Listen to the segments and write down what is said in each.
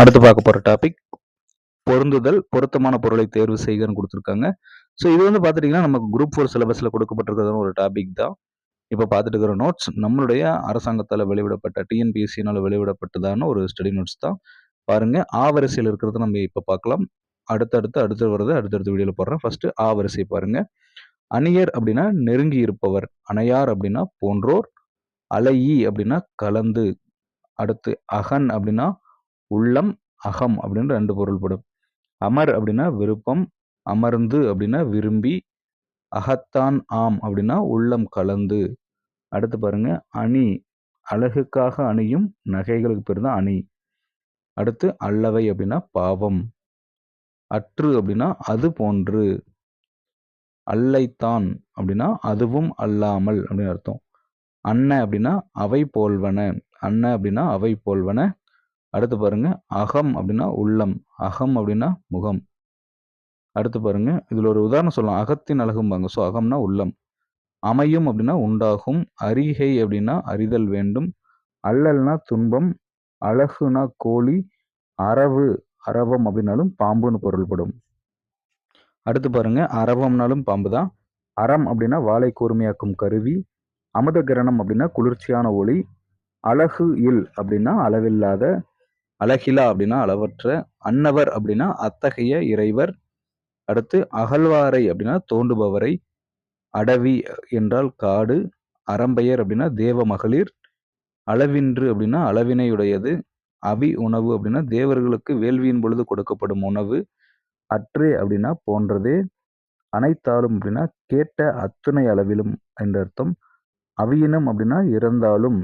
அடுத்து பார்க்க போகிற டாபிக் பொருந்துதல் பொருத்தமான பொருளை தேர்வு செய்கன்னு கொடுத்துருக்காங்க. ஸோ இது வந்து பார்த்துட்டிங்கன்னா நமக்கு குரூப் ஃபோர் சிலபஸில் கொடுக்கப்பட்டிருக்கிறதான ஒரு டாபிக் தான். இப்போ பார்த்துட்டு இருக்கிற நோட்ஸ் நம்மளுடைய அரசாங்கத்தால் வெளிவிடப்பட்ட டிஎன்பிஎஸ்சினால் வெளிவிடப்பட்டதான ஒரு ஸ்டடி நோட்ஸ் தான். பாருங்கள் ஆ வரிசையில் இருக்கிறத நம்ம இப்போ பார்க்கலாம். அடுத்தடுத்து அடுத்து வர்றது அடுத்தடுத்த வீடியோவில் போடுறேன். ஃபஸ்ட்டு ஆ வரிசை பாருங்கள் அணியர் அப்படின்னா நெருங்கி இருப்பவர். அணையார் அப்படின்னா போன்றோர். அலையி அப்படின்னா கலந்து. அடுத்து அகன் அப்படின்னா உள்ளம் அகம் அப்படின்னு ரெண்டு பொருள்படும் அமர் அப்படின்னா விருப்பம் அமர்ந்து அப்படின்னா விரும்பி அகத்தான் ஆம் அப்படின்னா உள்ளம் கலந்து. அடுத்து பாருங்க அணி. அழகுக்காக அணியும் நகைகளுக்கு பேர் தான் அணி. அடுத்து அல்லவை அப்படின்னா பாவம். அற்று அப்படின்னா அது போன்று. அல்லைத்தான் அப்படின்னா அதுவும் அல்லாமல் அப்படின்னு அர்த்தம். அன்ன அப்படின்னா அவை போல்வன. அன்ன அப்படின்னா அவை போல்வன. அடுத்து பாருங்க அகம் அப்படின்னா உள்ளம் அகம் அப்படின்னா முகம். அடுத்து பாருங்க இதுல ஒரு உதாரணம் சொல்லலாம். அகத்தின் அழகும்பாங்க ஸோ அகம்னா உள்ளம். அமையும் அப்படின்னா உண்டாகும். அரிகை அப்படின்னா அறிதல் வேண்டும். அல்லல்னா துன்பம். அழகுனா கோழி. அரவு அரவம் அப்படின்னாலும் பாம்புன்னு பொருள்படும். அடுத்து பாருங்க அரவம்னாலும் பாம்பு தான். அறம் அப்படின்னா வாழை கூர்மையாக்கும் கருவி. அமுத கிரணம் அப்படின்னா குளிர்ச்சியான ஒளி. அழகு இல் அப்படின்னா அளவில்லாத அழகிலா அப்படின்னா அளவற்ற அன்னவர் அப்படின்னா அத்தகைய இறைவர். அடுத்து அகழ்வாரை அப்படின்னா தோண்டுபவரை அடவி என்றால் காடு அறம்பெயர் அப்படின்னா தேவ மகளிர் அளவின்று அப்படின்னா அளவினையுடையது. அவி உணவு அப்படின்னா தேவர்களுக்கு வேள்வியின் பொழுது கொடுக்கப்படும் உணவு. அற்றே அப்படின்னா போன்றதே. அனைத்தாலும் அப்படின்னா கேட்ட அத்துணை அளவிலும் என்ற அர்த்தம். அவியினம் அப்படின்னா இறந்தாலும்.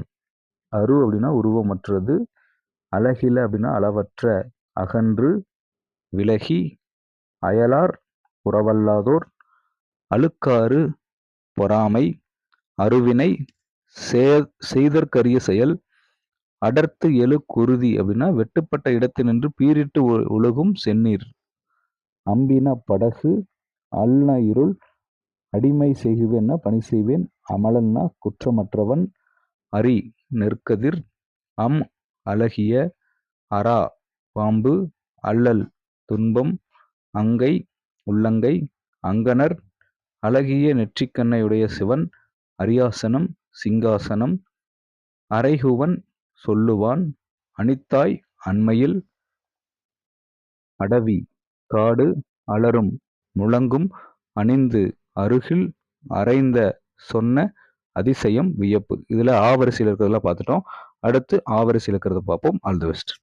அரு அப்படின்னா உருவமற்றது. அழகில அப்படின்னா அளவற்ற அகன்று விலகி அயலார் உறவல்லாதோர் அழுக்காறு பொறாமை அருவினை சே செய்தற்கரிய செயல் அடர்த்து எழு குருதி அப்படின்னா வெட்டுப்பட்ட இடத்தினின்று பீரிட்டு ஒழுகும் செந்நீர். அம்பின படகு அல்ன இருள் அடிமை செய்குவேன்னா பணி செய்வேன் அமலன்னா குற்றமற்றவன் அரி நெற்கதிர் அம் அழகிய அரா பாம்பு அல்லல் துன்பம் அங்கை உள்ளங்கை அங்கனர் அழகிய நெற்றிக்கண்ணையுடைய சிவன் அரியாசனம் சிங்காசனம் அரைகுவன் சொல்லுவான் அனித்தாய் அண்மையில் அடவி காடு அலரும் முழங்கும் அணிந்து அருகில் அரைந்த சொன்ன அதிசயம் வியப்பு. இதில் ஆவரிசையில் இருக்கிறதெல்லாம் பார்த்துட்டோம். அடுத்து ஆவரிஸ் இருக்கிறத பார்ப்போம். All the best